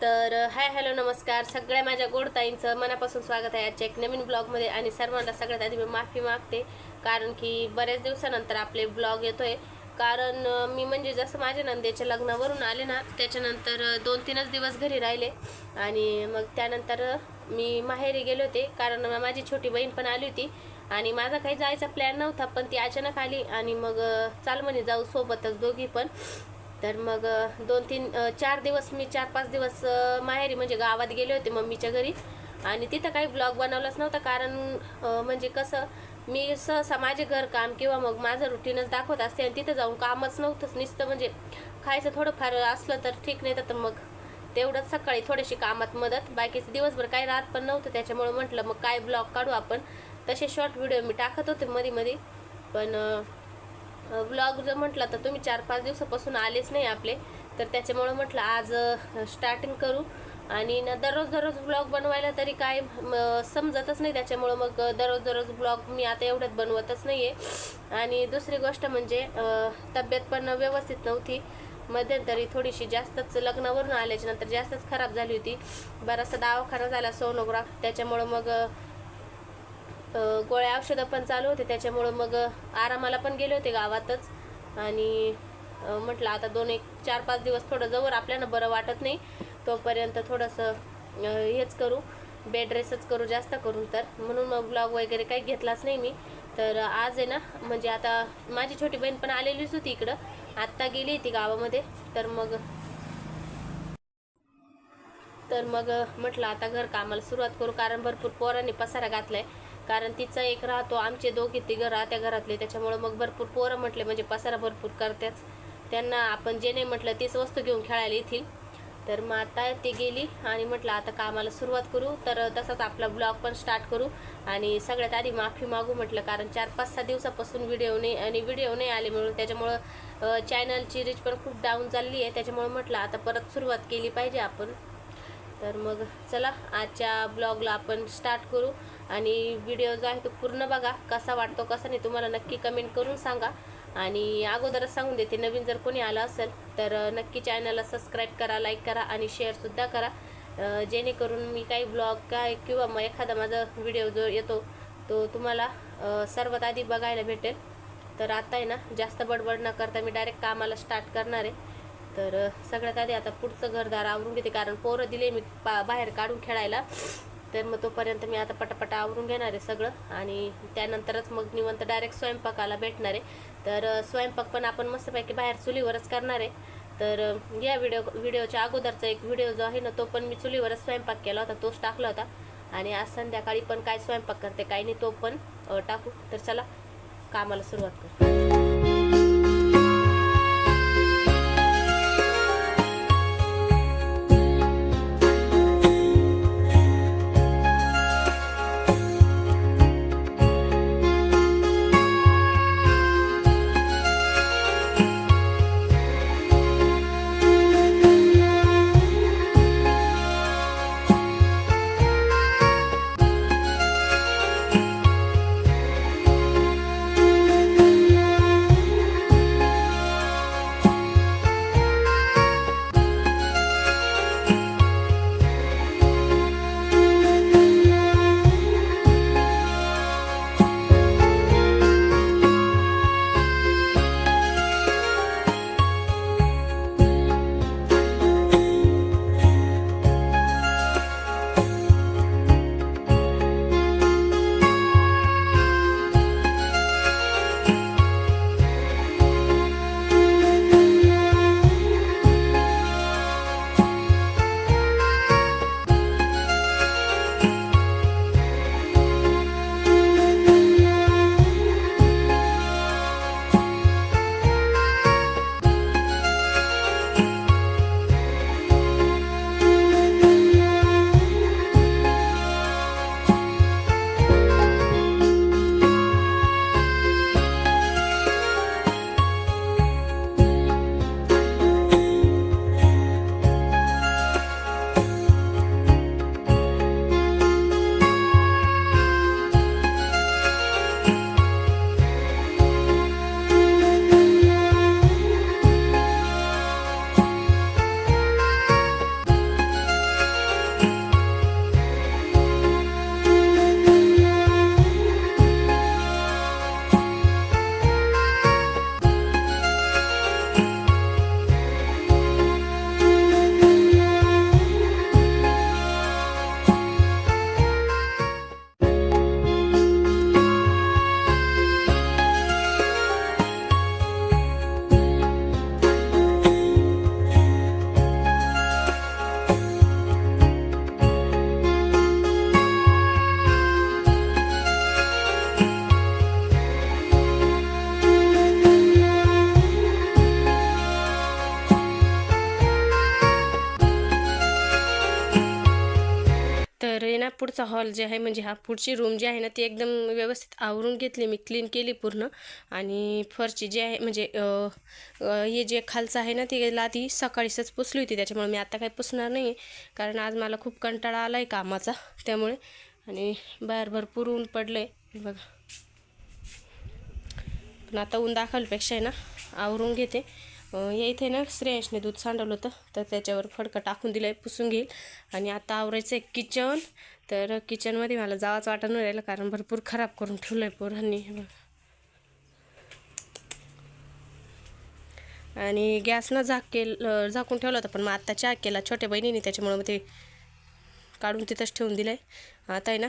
तर hi hello नमस्कार. सगळ्या माझ्या गोडताईंचं मनापासून स्वागत आहे आजच्या एक नवीन ब्लॉगमध्ये आणि सर्वांना सगळ्यात आधी मी माफी मागते कारण की बऱ्याच दिवसानंतर आपले ब्लॉग येतो आहे कारण मी म्हणजे जसं माझ्या नंदेच्या लग्नावरून आले ना त्याच्यानंतर दोन तीनच दिवस घरी राहिले. आणि मग त्यानंतर मी माहेरी गेले होते कारण माझी छोटी बहीण पण आली होती. आणि माझा काही जायचा प्लॅन नव्हता पण ती अचानक आली आणि मग चाल म्हणे जाऊ सोबतच दोघी पण. तर मग दोन तीन चार दिवस मी चार पाच दिवस माहेरी म्हणजे गावात गेले होते मम्मीच्या घरी. आणि तिथं काही ब्लॉग बनवलाच नव्हता कारण म्हणजे कसं मी सहसा माझे घरकाम किंवा मग माझं रुटीनच दाखवत असते आणि तिथं जाऊन कामच नव्हतंच. नुसतं म्हणजे खायचं थोडंफार असलं तर ठीक नाही तर मग तेवढंच सकाळी थोडीशी कामात मदत. बाकीचं दिवसभर काही राहत पण नव्हतं त्याच्यामुळे म्हटलं मग काय ब्लॉग काढू आपण? तसे शॉर्ट व्हिडिओ मी टाकत होते मध्ये मध्ये पण व्लॉग जर म्हटलं तर तुम्ही चार पाच दिवसापासून आलेच नाही आपले. तर त्याच्यामुळं म्हटलं आज स्टार्टिंग करू. आणि न दररोज दररोज ब्लॉग बनवायला तरी काय समजतच नाही. त्याच्यामुळं मग दररोज दररोज ब्लॉग मी आता एवढ्यात बनवतच नाही आहे आणि दुसरी गोष्ट म्हणजे तब्येत पण व्यवस्थित नव्हती. मध्यंतरी थोडीशी जास्तच लग्नावरून आल्याच्यानंतर जास्तच खराब झाली होती. बराचसा दवाखाना झाला सोनोग्राफ. त्याच्यामुळं मग गोळ्या औषधं पण चालू होते. त्याच्यामुळं मग आरामाला पण गेले होते गावातच. आणि म्हटलं आता दोन एक चार पाच दिवस थोडं जवळ आपल्याला बरं वाटत नाही. तोपर्यंत थोडंसं हेच करू. बेड रेसच करू जास्त करून तर. म्हणून मग ब्लॉग वगैरे काही घेतलाच नाही मी. तर आज आहे ना म्हणजे आता माझी छोटी बहीण पण आलेलीच होती इकडं. आत्ता गेली ती गावामध्ये. तर मग तर मग म्हटलं आता घर कामाला सुरुवात करू. कारण भरपूर पोरांनी पसारा घातलाय. कारण तिचा एक राहतो आमचे दोघे तिघं राहत्या घरातले त्याच्यामुळं मग भरपूर पोरं म्हटले म्हणजे पसारा भरपूर करत्याच त्यांना आपण जे नाही म्हटलं तीच वस्तू घेऊन खेळायला येतील. तर मग आता ती गेली आणि म्हटलं आता कामाला सुरुवात करू. तर तसाच आपला ब्लॉग पण स्टार्ट करू. आणि सगळ्यात आधी माफी मागू म्हटलं कारण चार पाच सहा दिवसापासून व्हिडिओ नाही आणि व्हिडिओ नाही आले म्हणून त्याच्यामुळं चॅनलची रीच पण खूप डाऊन चालली आहे. त्याच्यामुळं म्हटलं आता परत सुरुवात केली पाहिजे आपण. तर मग चला आजच्या ब्लॉगला आपण स्टार्ट करू. आणि व्हिडिओ जो आहे तो पूर्ण बघा कसा वाटतो कसा नाही तुम्हाला नक्की कमेंट करून सांगा. आणि अगोदरच सांगून देते नवीन जर कोणी आलं असेल तर नक्की चॅनलला सबस्क्राईब करा लाईक करा आणि शेअरसुद्धा करा. जेणेकरून मी काही ब्लॉग काय किंवा मग एखादा माझा व्हिडिओ जो येतो तो तुम्हाला सर्वात आधी बघायला भेटेल. तर आता आहे ना जास्त बडबड न करता मी डायरेक्ट कामाला स्टार्ट करणार आहे. तर सगळ्यात आधी आता पुढचं घरदार आवरून घेते कारण पोरं दिले मी पा बाहेर काढून खेळायला. तर मग तोपर्यंत मी आता पटापटा आवरून घेणार आहे सगळं. आणि त्यानंतरच मग निवंत डायरेक्ट स्वयंपाकाला भेटणार आहे. तर स्वयंपाक पण आपण मस्तपैकी बाहेर चुलीवरच करणार आहे. तर या व्हिडिओ व्हिडिओच्या अगोदरचा एक व्हिडिओ जो आहे ना तो पण मी चुलीवरच स्वयंपाक केला होता तोच टाकला होता. आणि आज संध्याकाळी पण काय स्वयंपाक करते काय नाही तो पण टाकू. तर चला कामाला सुरुवात करू. पुढचा हॉल जे आहे म्हणजे हा पुढची रूम जी आहे ना ती एकदम व्यवस्थित आवरून घेतली मी क्लीन केली पूर्ण. आणि फरची जी आहे म्हणजे हे जे खालचं आहे ना ती लादी सकाळीच पुसली होती त्याच्यामुळे मी आता काही पुसणार नाही कारण आज मला खूप कंटाळा आला आहे कामाचा त्यामुळे. आणि बाहेर भरपूर ऊन पडलं आहे बघा. पण आता ऊन दाखवल्यापेक्षा आहे ना आवरून घेते. या इथे ना श्रेयसने दूध सांडवलं होतं. तर त्याच्यावर फडकं टाकून दिलं आहे पुसून घेईल. आणि आता आवरायचं आहे किचन तर किचनमध्ये मला जावाच वाटत नाही राहिलं कारण भरपूर खराब करून ठेवलं आहे पोरांनी. हे आणि गॅसनं झाक केल झाकून ठेवलं होतं पण मग आत्ता चहा केला छोट्या बहिणीने त्याच्यामुळं मग ते काढून तिथंच ठेवून दिलं आहे आता आहे ना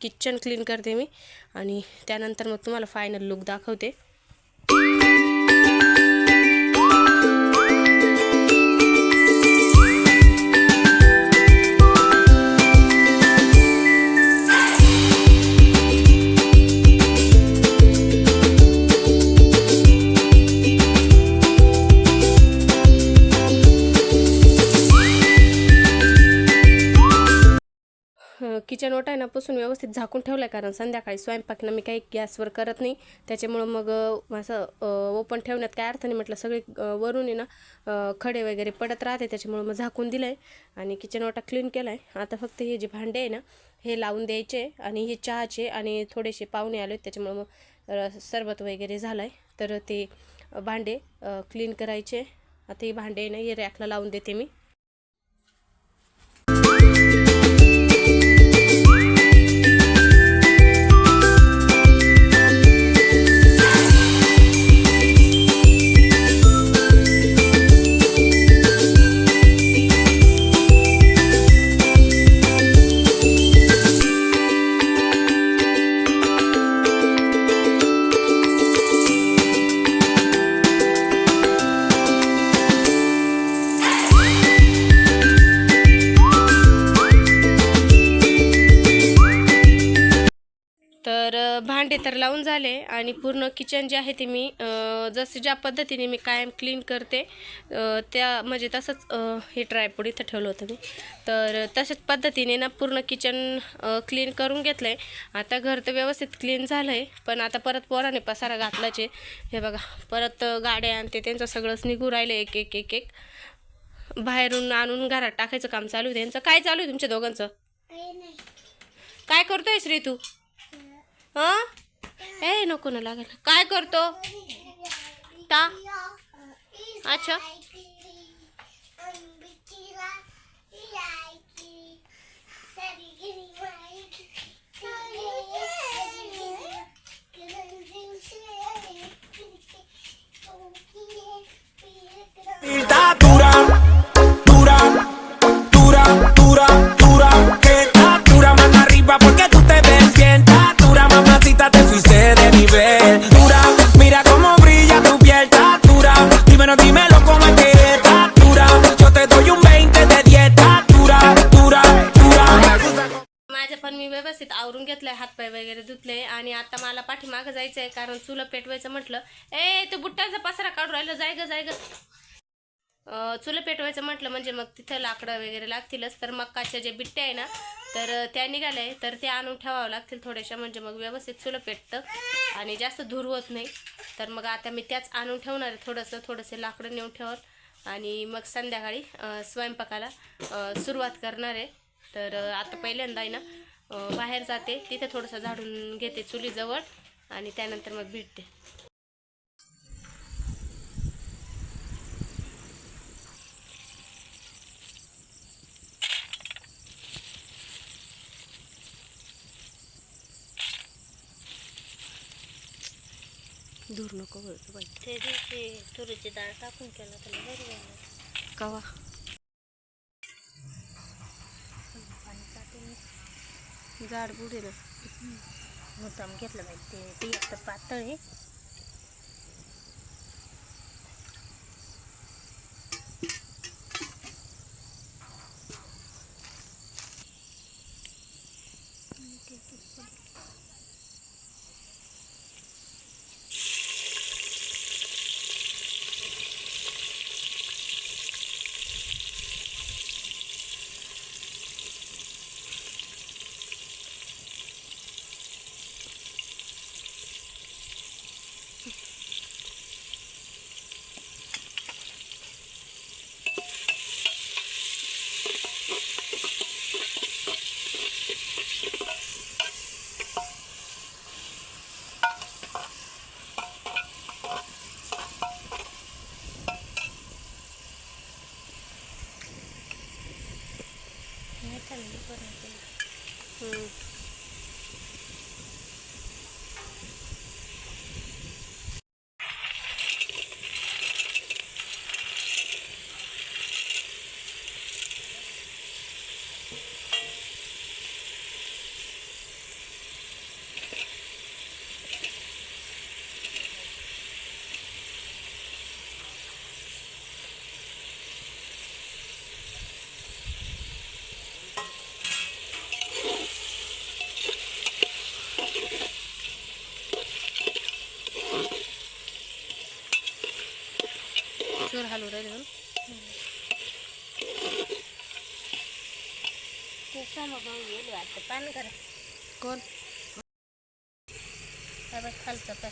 किचन क्लीन करते मी. आणि त्यानंतर मग तुम्हाला फायनल लुक दाखवते. किचन ओटा आहे ना पुसून व्यवस्थित झाकून ठेवलं आहे कारण संध्याकाळी स्वयंपाकनं मी काही गॅसवर करत नाही. त्याच्यामुळं मग असं ओपन ठेवण्यात काय अर्थ नाही म्हटलं. सगळे वरून आहे ना खडे वगैरे पडत राहते त्याच्यामुळं मग झाकून दिलं आहे आणि किचन ओटा क्लीन केला आहे आता फक्त हे जे भांडे आहे ना हे लावून द्यायचे आणि हे चहाचे आणि थोडेसे पाहुणे आले त्याच्यामुळं मग सरबत वगैरे झालं आहे तर ते भांडे क्लीन करायचे. आता हे भांडे आहे ना हे रॅकला लावून देते मी. भांडे तर लावून झाले आणि पूर्ण किचन जे आहे ते मी जसं ज्या पद्धतीने मी कायम क्लीन करते त्या म्हणजे तसंच हे ट्रायपोड इथं ठेवलं होतं मी. तर तशाच पद्धतीने ना पूर्ण किचन क्लीन करून घेतलं आहे आता घर तर व्यवस्थित क्लीन झालं आहे पण आता परत पोराने पसारा घातलाच आहे हे बघा परत गाड्या आणि ते त्यांचं सगळंच निघू राहिलं एक एक एक एक. बाहेरून आणून घरात टाकायचं काम चालू आहे. त्यांचं काय चालू आहे तुमच्या दोघांचं? काय करतोय श्री तू? हं? ए नको ना लागेल. काय करतो? ता? अच्छा. dura, dura, dura, चुलं पेटवायचं म्हटलं म्हणजे मग तिथं लाकडं वगैरे लागतीलच. तर मक्काच्या जे बिट्ट्या आहे ना तर त्या निघाल्या तर ते आणून ठेवावं लागतील थोड्याशा म्हणजे मग व्यवस्थित चुलं पेटतं. आणि जास्त धूर होत नाही. तर मग आता मी त्याच आणून ठेवणार आहे थोडंसं थोडंसं लाकडं नेऊन ठेवाल आणि मग संध्याकाळी स्वयंपाकाला सुरुवात करणार आहे. तर आता पहिल्यांदा आहे ना बाहेर जाते. तिथे थोडंसं झाडून घेते चुलीजवळ. आणि त्यानंतर मग भेटते दूर नको बरं बाई. ते दिवशी तुरीची डाळ टाकून केलं तर बरं झालं. कवा? पाणी टाकून जाड बुडे ना मुद्दाम घेतलं पाहिजे ते ती पातळ आहे. चूर हलवू राहिले ना ते समोर मग गेली वाटतं पान करा कोण काय बघ खालचं पाय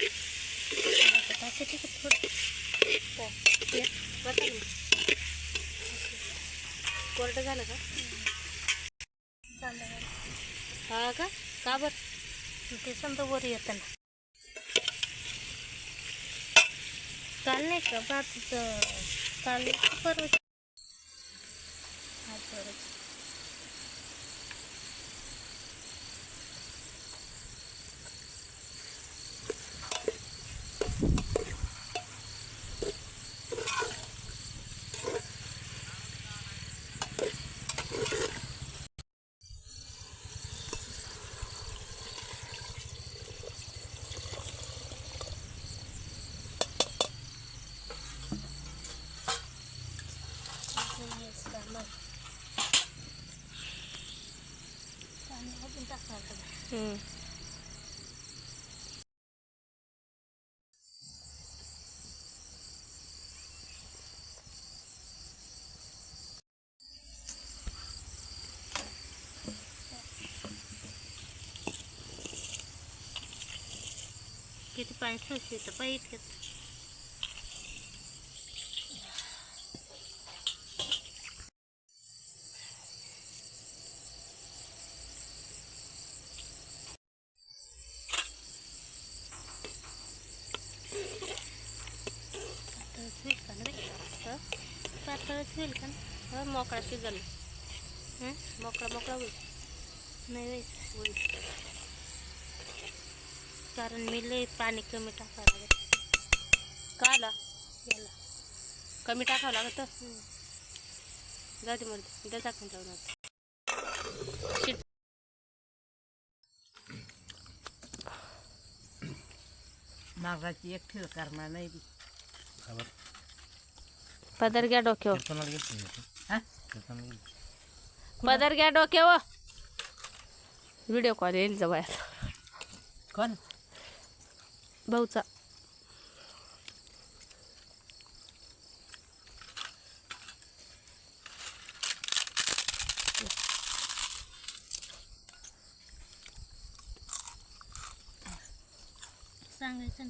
आता टाकायचं का थोडं ये, बसा ना. कोरडं झालं का? हा का? का बरं? ते समजा वर येतं ना. काल नाही का? बाजूचं काल परवा आज परत हेच का मग पाणी अजून टाकणार का? हम्म. किती पाणी सोडशील तर पाहिजे पातळच होईल का ना रे? हं? पातळच होईल का ना? मोकळा शिजल हं? मोकळा मोकळा होईल. नाही होईल. कारण मी लय पाणी कमी टाकायला लागत का आला? याला. कमी टाकावं लागत. जाऊ दे म्हणते उद्या टाकून जाऊन आता शिट. मागाची एक ठेव करणार नाही बी. पदर घ्या डोक्यावर. हा? पदर घ्या डोक्यावर व्हिडिओ कॉल येईल जवळ कोण? भाऊचा. सांगायचं